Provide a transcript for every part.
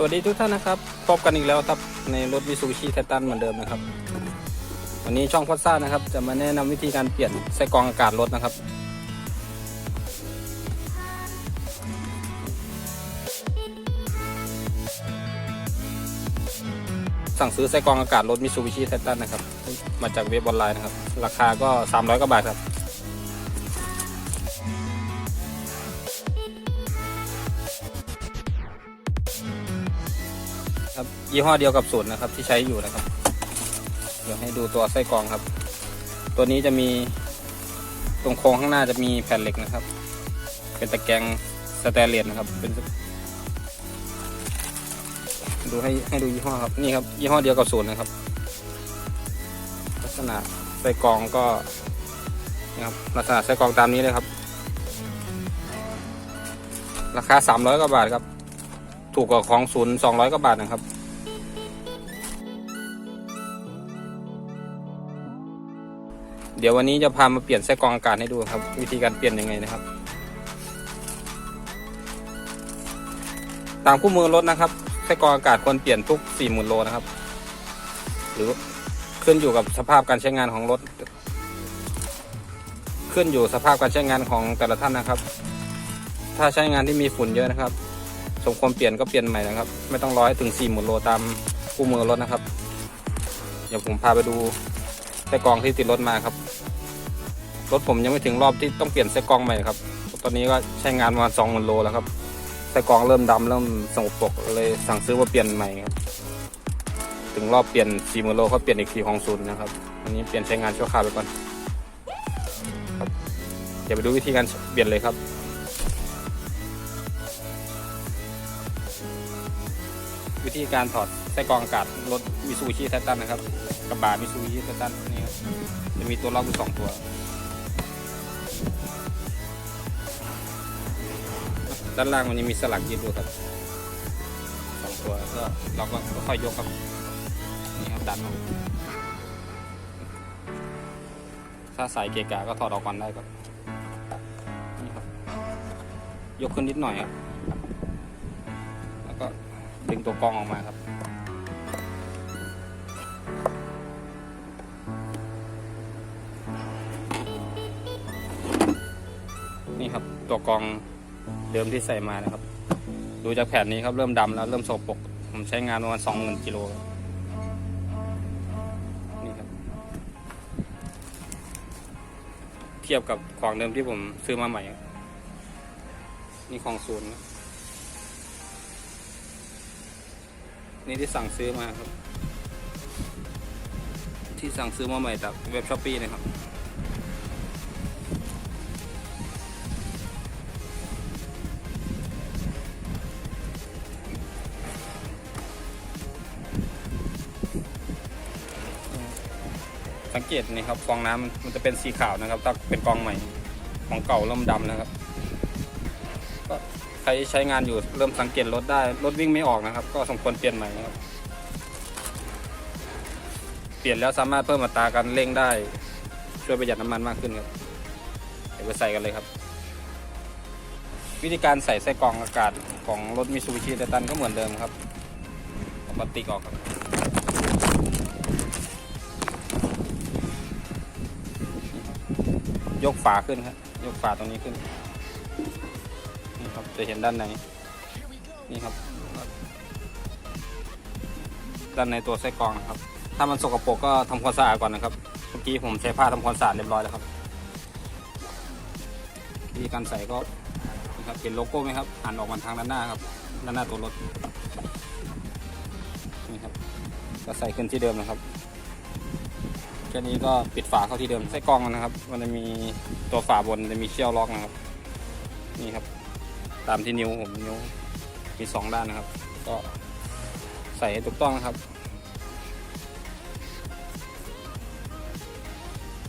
สวัสดีทุกท่านนะครับพบกันอีกแล้วครับในรถวิซูชิไททันเหมือนเดิมนะครับ วันนี้ช่องพอดซ่านะครับ จะมาแนะนำวิธีการเปลี่ยนไส้กรองอากาศรถนะครับ สั่งซื้อไส้กรองอากาศรถมิซูบิชิไททันนะครับ มาจากเว็บออนไลน์นะครับ ราคาก็ 300กว่าบาทครับ ยี่ห้อเดียวกับศูนย์นะครับที่ใช้อยู่นะครับ เดี๋ยวให้ดูตัวไส้กรองครับ ตัวนี้จะมีตรงโค้งข้างหน้าจะมีแผ่นเหล็กนะครับ เป็นตะแกรงสแตนเลสนะครับเป็นดูให้ให้ดูยี่ห้อครับนี่ครับยี่ห้อเดียวกับศูนย์นะครับ ลักษณะไส้กรองก็นะครับลักษณะไส้กรองตามนี้เลยครับ ราคา 300กว่าบาทครับ ถูกกว่าของศูนย์200กว่าบาทนะครับ เดี๋ยววันนี้จะพามาเปลี่ยนไส้กรองอากาศให้ดูครับ วิธีการเปลี่ยนยังไงนะครับ ตามคู่มือรถนะครับไส้กรองอากาศควรเปลี่ยนทุก40,000โลนะครับ หรือขึ้นอยู่กับสภาพการใช้งานของรถ ขึ้นอยู่สภาพการใช้งานของแต่ละท่านนะครับ ถ้าใช้งานที่มีฝุ่นเยอะนะครับสมควรเปลี่ยนก็เปลี่ยนใหม่นะครับ ไม่ต้องร้อยถึง4 0,000โลตามคู่มือรถนะครับ เดี๋ยวผมพาไปดูไส้กรองที่ติดรถมาครับ รถผมยังไม่ถึงรอบที่ต้องเปลี่ยนไส้กรองใหม่ครับ ตอนนี้ก็ใช้งานประมาณ2 0,000โลแล้วครับไส้กรองเริ่มดำเริ่มสงบปกเลยสั่งซื้อมาเปลี่ยนใหม่ครับ ถึงรอบเปลี่ยน4 0,000โลเขาเปลี่ยนอีกทีของศูนย์นะครับอันนี้เปลี่ยนใช้งานชั่วคราวไปก่อนครับเดี๋ยวไปดูวิธีการเปลี่ยนเลยครับวิธีการถอดไส้กรองอากาศรถมิซูบิชิไททันนะครับกระบะมิซูบิชิไททันนี่จะมีตัวล็อกอยู่สองตัว ด้านล่างมันยังมีสลักยึดด้วยครับสองตัวก็เราก็ค่อยยกครับนี่ครับดันออกถ้าสายเกะกะก็ถอดออกก่อนได้ครับนี่ครับ ยกขึ้นนิดหน่อยครับ แล้วก็ดึงตัวกรองออกมาครับนี่ครับตัวกรอง เดิมที่ใส่มานะครับ ดูจากแผ่นนี้ครับเริ่มดำแล้วเริ่มโสปกผมใช้งานประมาณสองหมื่นกิโลนี่ครับ เทียบกับของเดิมที่ผมซื้อมาใหม่ นี่ของศูนย์นี่ที่สั่งซื้อมาครับ ที่สั่งซื้อมาใหม่จากเว็บช้อปปี้นะครับ สังเกตนี่ครับฟองน้ำมันมันจะเป็นสีขาวนะครับ ถ้าเป็นกองใหม่ของเก่าเริ่มดำนะครับก็ใครใช้งานอยู่เริ่มสังเกตรถได้รถวิ่งไม่ออกนะครับ ก็สมควรเปลี่ยนใหม่นะครับ เปลี่ยนแล้วสามารถเพิ่มอัตราการเร่งได้ ช่วยประหยัดน้ำมันมากขึ้นครับเดี๋ยวไปใส่กันเลยครับ วิธีการใส่ไส้กรองอากาศของรถมิซูบิชิไททันก็เหมือนเดิมครับเอาพลาสติกออกครับ กฝาขึ้นครับยกฝาตรงนี้ขึ้นนี่ครับจะเห็นด้านในนี่ครับ ด้านในตัวไส้กรองนะครับ ถ้ามันสกปรกก็ทำความสะอาดก่อนนะครับเมื่อกี้ผมใช้ผ้าทำความสะอาดเรียบร้อยแล้วครับวิธีการใส่ก็นะครับเห็นโลโก้ไหมครับอ่านออกมาทางด้านหน้าครับด้านหน้าตัวรถนี่ครับก็ใส่ขึ้นที่เดิมนะครับ แค่นี้ก็ปิดฝาเข้าที่เดิมไส้กรองนะครับ มันจะมีตัวฝาบนจะมีเชี่ยวล็อกนะครับ นี่ครับ ตามที่นิ้วผมนิ้วมีสองด้านนะครับ ก็ใส่ให้ถูกต้องนะครับ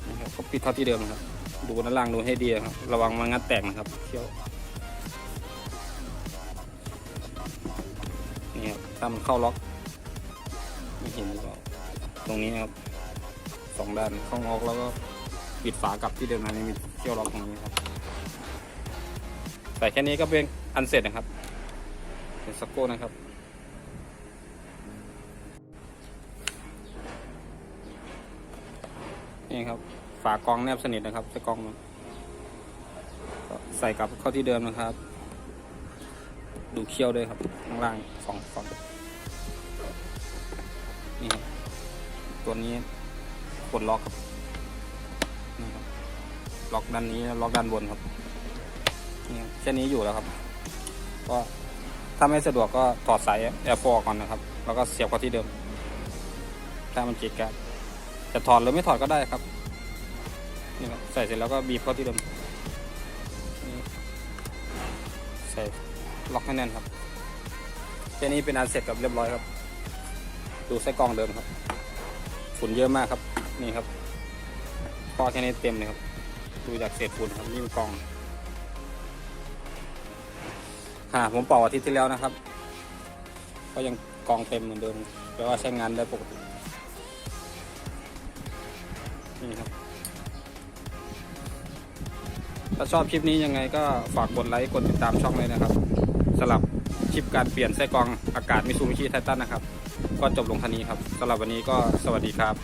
นะครับก็ปิดเข้าที่เดิมนะครับ ดูด้านล่างดูให้ดีครับ ระวังมันงัดแตกนะครับเชี่ยวนี่ครับถ้ามันเข้าล็อกไม่เห็นหรือเปล่าตรงนี้นะครับ สองด้านเข้าออกแล้วก็ปิดฝากลับที่เดิมนะนมีเกี่ยวล็อกตรงนี้ครับแต่แค่นี้ก็เป็นอันเสร็จนะครับเป็นสกโก้นะครับนี่ครับ ฝากองแนบสนิทนะครับจะกองใส่กลับเข้าที่เดิมนะครับ ดูเขี้ยวด้วยครับข้างล่างสองฝั่งนี่ตัวนี้ กดล็อกครับนี่ครับ ล็อกด้านนี้ล็อกด้านบนครับนี่แค่นี้อยู่แล้วครับ ก็ถ้าไม่สะดวกก็ถอดสายแอร์ฟอก่อนนะครับ แล้วก็เสียบเข้าที่เดิม ถ้ามันจิกกันจะถอดหรือไม่ถอดก็ได้ครับนี่ครับใส่เสร็จแล้วก็บีบเข้าที่เดิมใส่ล็อกให้แน่นครับแค่นี้เป็นอันเสร็จกับเรียบร้อยครับ ดูไส้กรองเดิมครับฝุ่นเยอะมากครับ นี่ครับพอแค่นี้เต็มเลยครับ ดูจากเศษฝุ่นครับนี่เป็นกองค่ะผมเป่าอาทิตย์ที่แล้วนะครับ ก็ยังกองเต็มเหมือนเดิมแปลว่าใช้งานได้ปกตินี่ครับ ถ้าชอบคลิปนี้ยังไงก็ฝากกดไลค์กดติดตามช่องเลยนะครับสำหรับคลิปการเปลี่ยนไส้กรองอากาศมิซูบิชิไททันนะครับ ก็จบลงท่านี้ครับสำหรับวันนี้ก็สวัสดีครับ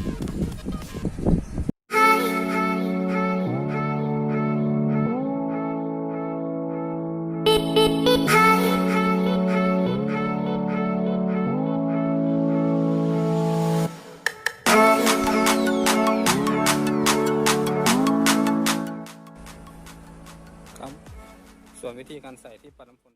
วิธีการใส่ที่ปัดน้ำฝน